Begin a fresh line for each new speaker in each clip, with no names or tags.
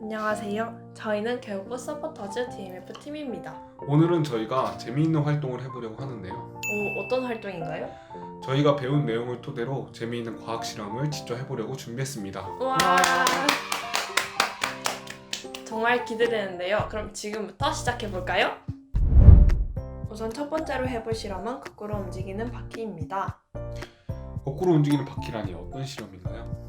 안녕하세요. 저희는 교육부 서포터즈 DMF 팀입니다.
오늘은 저희가 재미있는 활동을 해보려고 하는데요.
오, 어떤 활동인가요?
저희가 배운 내용을 토대로 재미있는 과학 실험을 직접 해보려고 준비했습니다.
와. 정말 기대되는데요. 그럼 지금부터 시작해 볼까요? 우선 첫 번째로 해볼 실험은 거꾸로 움직이는 바퀴입니다.
거꾸로 움직이는 바퀴라니 어떤 실험인가요?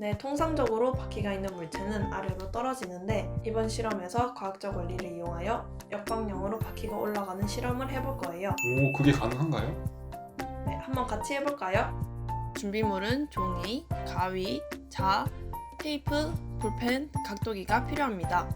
네, 통상적으로 바퀴가 있는 물체는 아래로 떨어지는데 이번 실험에서 과학적 원리를 이용하여 역방향으로 바퀴가 올라가는 실험을 해볼 거예요.
오, 그게 가능한가요?
네, 한번 같이 해볼까요? 준비물은 종이, 가위, 자, 테이프, 볼펜, 각도기가 필요합니다.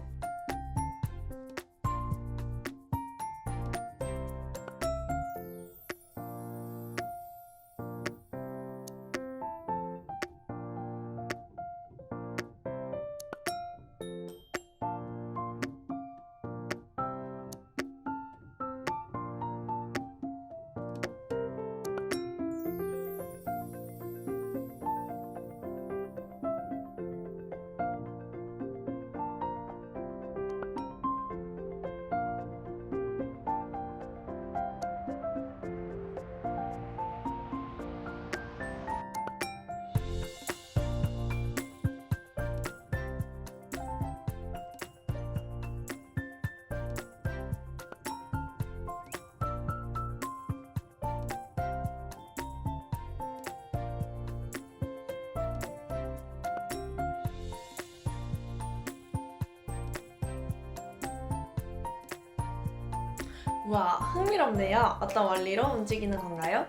와, 흥미롭네요. 어떤 원리로 움직이는 건가요?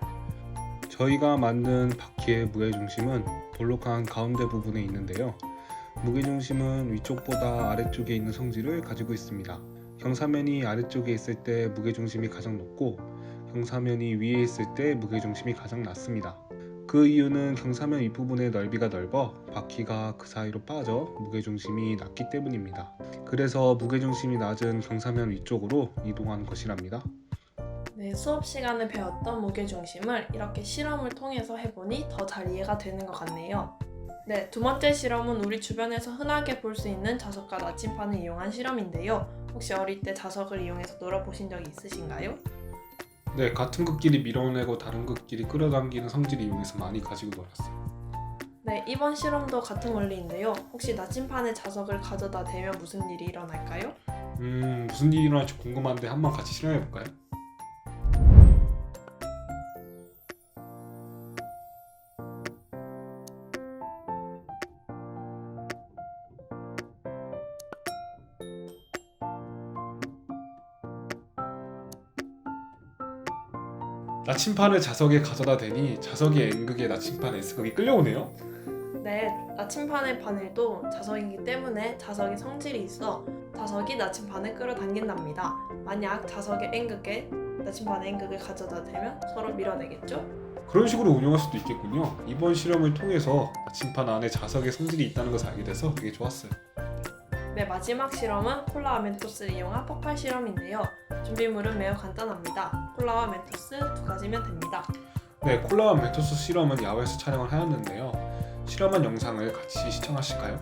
저희가 만든 바퀴의 무게 중심은 볼록한 가운데 부분에 있는데요. 무게 중심은 위쪽보다 아래쪽에 있는 성질을 가지고 있습니다. 경사면이 아래쪽에 있을 때 무게 중심이 가장 높고 경사면이 위에 있을 때 무게 중심이 가장 낮습니다. 그 이유는 경사면 윗부분의 넓이가 넓어 바퀴가 그 사이로 빠져 무게 중심이 낮기 때문입니다. 그래서 무게 중심이 낮은 경사면 위쪽으로 이동하는 것이랍니다.
네, 수업 시간에 배웠던 무게 중심을 이렇게 실험을 통해서 해보니 더 잘 이해가 되는 것 같네요. 네, 두 번째 실험은 우리 주변에서 흔하게 볼 수 있는 자석과 나침판을 이용한 실험인데요. 혹시 어릴 때 자석을 이용해서 놀아보신 적이 있으신가요?
네, 같은 극끼리 밀어내고 다른 극끼리 끌어당기는 성질을 이용해서 많이 가지고 놀았어요.
네, 이번 실험도 같은 원리인데요. 혹시 나침판에 자석을 가져다 대면 무슨 일이 일어날까요?
음, 무슨 일이 일어날지 궁금한데 한번 같이 실험해 볼까요? 나침판을 자석에 가져다 대니 자석의 N극에 나침판 S극이 끌려오네요.
네, 나침판의 바늘도 자석이기 때문에 자석의 성질이 있어 자석이 나침판을 끌어당긴답니다. 만약 자석의 N극에 나침판의 N극을 가져다 대면 서로 밀어내겠죠?
그런 식으로 운영할 수도 있겠군요. 이번 실험을 통해서 나침판 안에 자석의 성질이 있다는 것을 알게 돼서 되게 좋았어요.
네, 마지막 실험은 콜라와 멘토스를 이용한 폭발 실험인데요. 준비물은 매우 간단합니다. 콜라와 멘토스 두 가지면 됩니다.
네, 콜라와 멘토스 실험은 야외에서 촬영을 하였는데요. 실험한 영상을 같이 시청하실까요?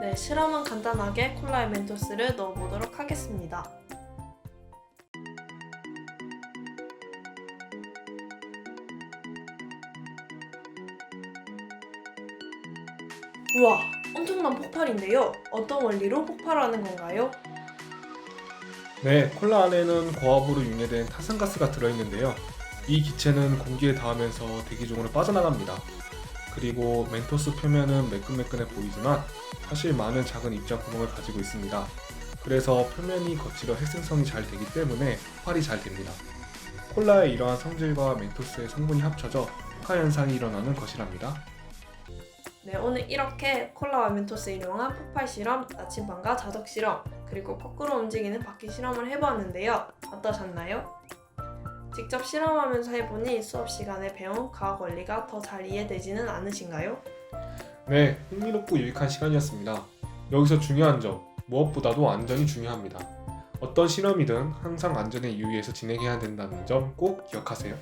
네, 실험은 간단하게 콜라에 멘토스를 넣어보도록 하겠습니다. 우와, 엄청난 폭발인데요. 어떤 원리로 폭발하는 건가요?
네, 콜라 안에는 고압으로 융해된 타산가스가 들어있는데요. 이 기체는 공기에 닿으면서 대기 중으로 빠져나갑니다. 그리고 멘토스 표면은 매끈매끈해 보이지만 사실 많은 작은 입자 구멍을 가지고 있습니다. 그래서 표면이 거칠어 핵생성이 잘 되기 때문에 폭발이 잘 됩니다. 콜라의 이러한 성질과 멘토스의 성분이 합쳐져 폭발 현상이 일어나는 것이랍니다.
네, 오늘 이렇게 콜라와 멘토스를 이용한 폭발 실험, 나침반과 자석 실험, 그리고 거꾸로 움직이는 바퀴 실험을 해보았는데요. 어떠셨나요? 직접 실험하면서 해보니 수업 시간에 배운 과학 원리가 더 잘 이해되지는 않으신가요?
네, 흥미롭고 유익한 시간이었습니다. 여기서 중요한 점, 무엇보다도 안전이 중요합니다. 어떤 실험이든 항상 안전에 유의해서 진행해야 된다는 점 꼭 기억하세요.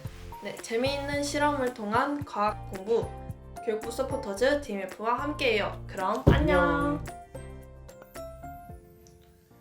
네, 재미있는 실험을 통한 과학 공부, 교육부 서포터즈 DMF와 함께해요. 그럼 안녕.